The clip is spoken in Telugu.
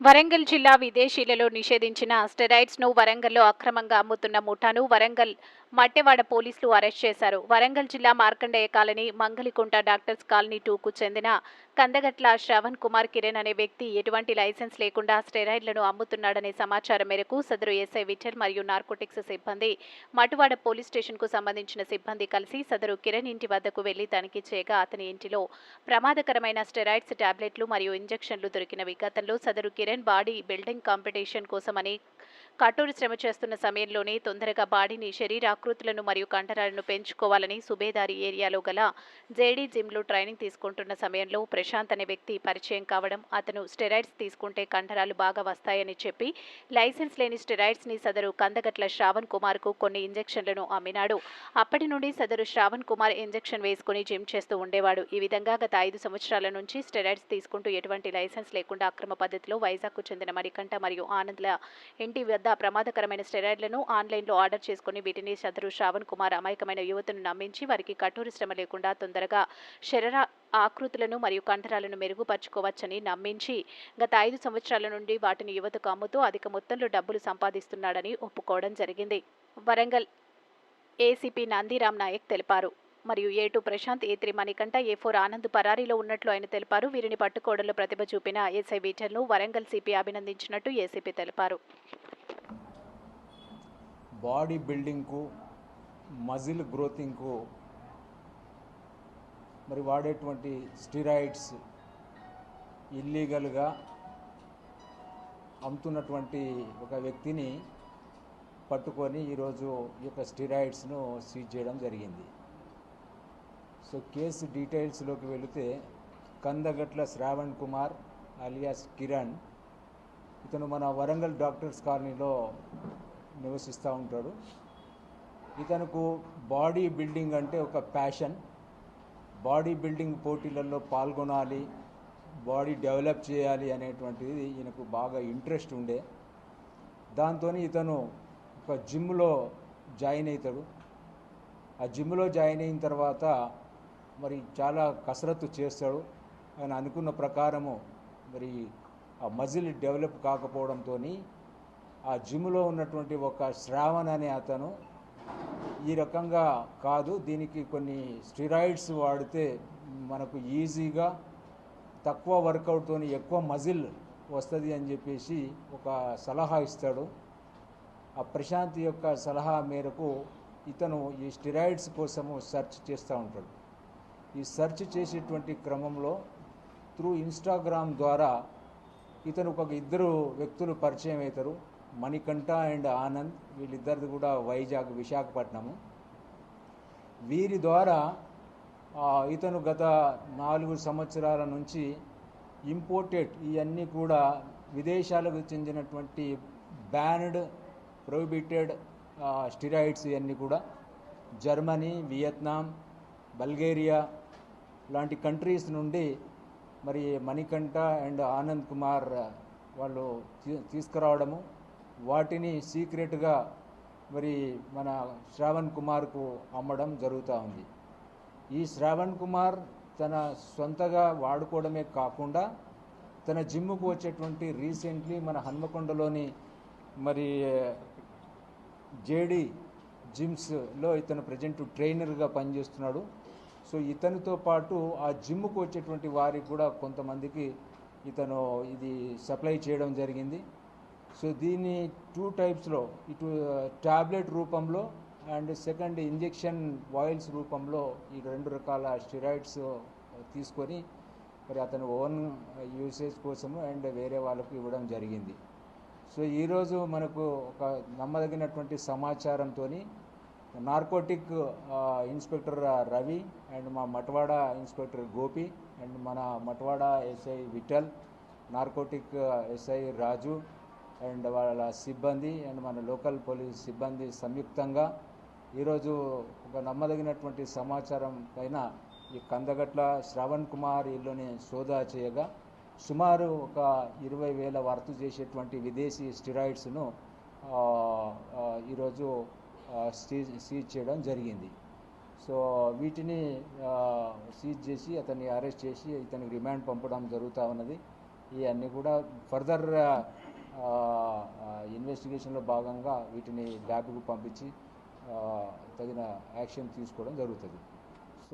వరంగల్ జిల్లా విదేశీలలో నిషేధించిన స్టెరాయిడ్స్ను వరంగల్లో అక్రమంగా అమ్ముతున్న ముఠాను వరంగల్ మట్టెవాడ పోలీసులు అరెస్ట్ చేశారు. వరంగల్ జిల్లా Markandeya colony Mangalikunta doctors colony టూకు చెందిన కందగట్ల శ్రవణ్ కుమార్ కిరణ్ అనే వ్యక్తి ఎటువంటి లైసెన్స్ లేకుండా స్టెరాయిడ్లను అమ్ముతున్నాడనే సమాచారం మేరకు సదరు ఎస్ఐ విఠల్ మరియు నార్కోటిక్స్ సిబ్బంది మటువాడ పోలీస్ స్టేషన్కు సంబంధించిన సిబ్బంది కలిసి సదరు కిరణ్ ఇంటి వద్దకు వెళ్ళి తనిఖీ చేయగా అతని ఇంటిలో ప్రమాదకరమైన స్టెరాయిడ్స్ టాబ్లెట్లు మరియు ఇంజెక్షన్లు దొరికినవి. గతంలో సదరు కిరణ్ బాడీ బిల్డింగ్ కాంపిటీషన్ కోసమని కఠోర శ్రమ చేస్తున్న సమయంలోనే తొందరగా బాడీని శరీరాకృతులను మరియు కండరాలను పెంచుకోవాలని సుబేదారి ఏరియాలో గల జేడీ జిమ్లో ట్రైనింగ్ తీసుకుంటున్న సమయంలో ప్రశాంత్ అనే వ్యక్తి పరిచయం కావడం అతను స్టెరాయిడ్స్ తీసుకుంటే కండరాలు బాగా వస్తాయని చెప్పి లైసెన్స్ లేని స్టెరాయిడ్స్ని సదరు కందగట్ల శ్రావణ్ కుమార్కు కొన్ని ఇంజెక్షన్లను అమ్మినాడు. అప్పటి నుండి సదరు శ్రావణ్ కుమార్ ఇంజెక్షన్ వేసుకుని జిమ్ చేస్తూ ఉండేవాడు. ఈ విధంగా గత ఐదు సంవత్సరాల నుంచి స్టెరాయిడ్స్ తీసుకుంటూ ఎటువంటి లైసెన్స్ లేకుండా అక్రమ పద్ధతిలో వైజాగ్కు చెందిన మణికంఠ మరియు ఆనంద్ల ఇంటి వద్ద ప్రమాదకరమైన స్టెరాయిడ్లను ఆన్లైన్లో ఆర్డర్ చేసుకుని వీటిని శత్రు శ్రావణ్ కుమార్ అమాయకమైన యువతను నమ్మించి వారికి కఠోర శ్రమ లేకుండా తొందరగా శరీర ఆకృతులను మరియు కండరాలను మెరుగుపరుచుకోవచ్చని నమ్మించి గత ఐదు సంవత్సరాల నుండి వాటిని యువతకు అమ్ముతూ అధిక మొత్తంలో డబ్బులు సంపాదిస్తున్నాడని ఒప్పుకోవడం జరిగింది. వరంగల్ ఏసీపీ నందిరామ్ నాయక్ తెలిపారు. మరియు A two Prashant A three Manikanta A four Anand పరారీలో ఉన్నట్లు ఆయన తెలిపారు. వీరిని పట్టుకోవడంలో ప్రతిభ చూపిన ఎస్ఐ విఠల్ను వరంగల్ సిపి అభినందించినట్టు ఏసీపీ తెలిపారు. బాడీ బిల్డింగ్కు మజిల్ గ్రోతింగ్కు మరి వాడేటువంటి స్టిరాయిడ్స్ ఇల్లీగల్గా అమ్ముతున్నటువంటి ఒక వ్యక్తిని పట్టుకొని ఈరోజు ఈ యొక్క స్టిరాయిడ్స్ను సీజ్ చేయడం జరిగింది. సో కేసు డీటెయిల్స్లోకి వెళితే కందగట్ల శ్రావణ్ కుమార్ అలియాస్ కిరణ్ ఇతను మన వరంగల్ డాక్టర్స్ కాలనీలో నివసిస్తూ ఉంటాడు. ఇతనుకు బాడీ బిల్డింగ్ అంటే ఒక ప్యాషన్. బాడీ బిల్డింగ్ పోటీలలో పాల్గొనాలి బాడీ డెవలప్ చేయాలి అనేటువంటిది ఈయనకు బాగా ఇంట్రెస్ట్ ఉండే. దాంతో ఇతను ఒక జిమ్లో జాయిన్ అవుతాడు ఆ జిమ్లో జాయిన్ అయిన తర్వాత మరి చాలా కసరత్తు చేస్తాడు. ఆయన అనుకున్న ప్రకారము మరి ఆ మజిల్ డెవలప్ కాకపోవడంతో ఆ జిమ్లో ఉన్నటువంటి ఒక శ్రావణ్ అనే అతను ఈ రకంగా కాదు దీనికి కొన్ని స్టిరాయిడ్స్ వాడితే మనకు ఈజీగా తక్కువ వర్కౌట్తో ఎక్కువ మజిల్ వస్తుంది అని చెప్పేసి ఒక సలహా ఇస్తాడు. ఆ ప్రశాంత్ యొక్క సలహా మేరకు ఇతను ఈ స్టిరాయిడ్స్ కోసము సెర్చ్ చేస్తూ ఉంటాడు. ఈ సెర్చ్ చేసేటువంటి క్రమంలో త్రూ ఇన్స్టాగ్రామ్ ద్వారా ఇతను ఒక ఇద్దరు వ్యక్తులు పరిచయం అవుతారు మణికంఠ అండ్ ఆనంద్ వీళ్ళిద్దరిది కూడా వైజాగ్ విశాఖపట్నము. వీరి ద్వారా ఇతను గత నాలుగు సంవత్సరాల నుంచి ఇంపోర్టెడ్ ఇవన్నీ కూడా విదేశాలకు చెందినటువంటి బ్యాన్డ్ ప్రొహిబిటెడ్ స్టిరాయిడ్స్ ఇవన్నీ కూడా జర్మనీ వియత్నాం బల్గేరియా లాంటి కంట్రీస్ నుండి మరి మణికంఠ అండ్ ఆనంద్ కుమార్ వాళ్ళు తీ- తీసుకురావడము వాటిని సీక్రెట్గా మరి మన శ్రావణ్ కుమార్కు అమ్మడం జరుగుతూ ఉంది. ఈ శ్రావణ్ కుమార్ తన సొంతగా వాడుకోవడమే కాకుండా తన జిమ్ముకు వచ్చేటువంటి రీసెంట్లీ మన హన్మకొండలోని మరి జేడి జిమ్స్లో ఇతను ప్రజెంట్ ట్రైనర్గా పనిచేస్తున్నాడు. సో ఇతనితో పాటు ఆ జిమ్కు వచ్చేటువంటి వారికి కూడా కొంతమందికి ఇతను ఇది సప్లై చేయడం జరిగింది. సో దీన్ని టూ టైప్స్లో ఇటు టాబ్లెట్ రూపంలో అండ్ సెకండ్ ఇంజెక్షన్ వాయిల్స్ రూపంలో ఈ రెండు రకాల స్టిరాయిడ్స్ తీసుకొని మరి అతను ఓన్ యూసేజ్ కోసము అండ్ వేరే వాళ్ళకు ఇవ్వడం జరిగింది. సో ఈరోజు మనకు ఒక నమ్మదగినటువంటి సమాచారంతో నార్కోటిక్ ఇన్స్పెక్టర్ రవి అండ్ మా మట్వాడ ఇన్స్పెక్టర్ గోపి అండ్ మన Matwada S I Vittal narcotic S I Raju and వాళ్ళ సిబ్బంది అండ్ మన లోకల్ పోలీస్ సిబ్బంది సంయుక్తంగా ఈరోజు ఒక నమ్మదగినటువంటి సమాచారం పైన ఈ కందగట్ల శ్రవణ్ కుమార్ ఇల్లుని సోదా చేయగా సుమారు ఒక ఇరవై వేల వర్తు చేసేటువంటి విదేశీ స్టిరాయిడ్స్ను ఈరోజు సీజ్ చేయడం జరిగింది. సో వీటిని సీజ్ చేసి అతన్ని అరెస్ట్ చేసి ఇతనికి రిమాండ్ పంపడం జరుగుతూ ఉన్నది. ఇవన్నీ కూడా ఫర్దర్ ఇన్వెస్టిగేషన్లో భాగంగా వీటిని ల్యాబ్కు పంపించి తగిన యాక్షన్ తీసుకోవడం జరుగుతుంది.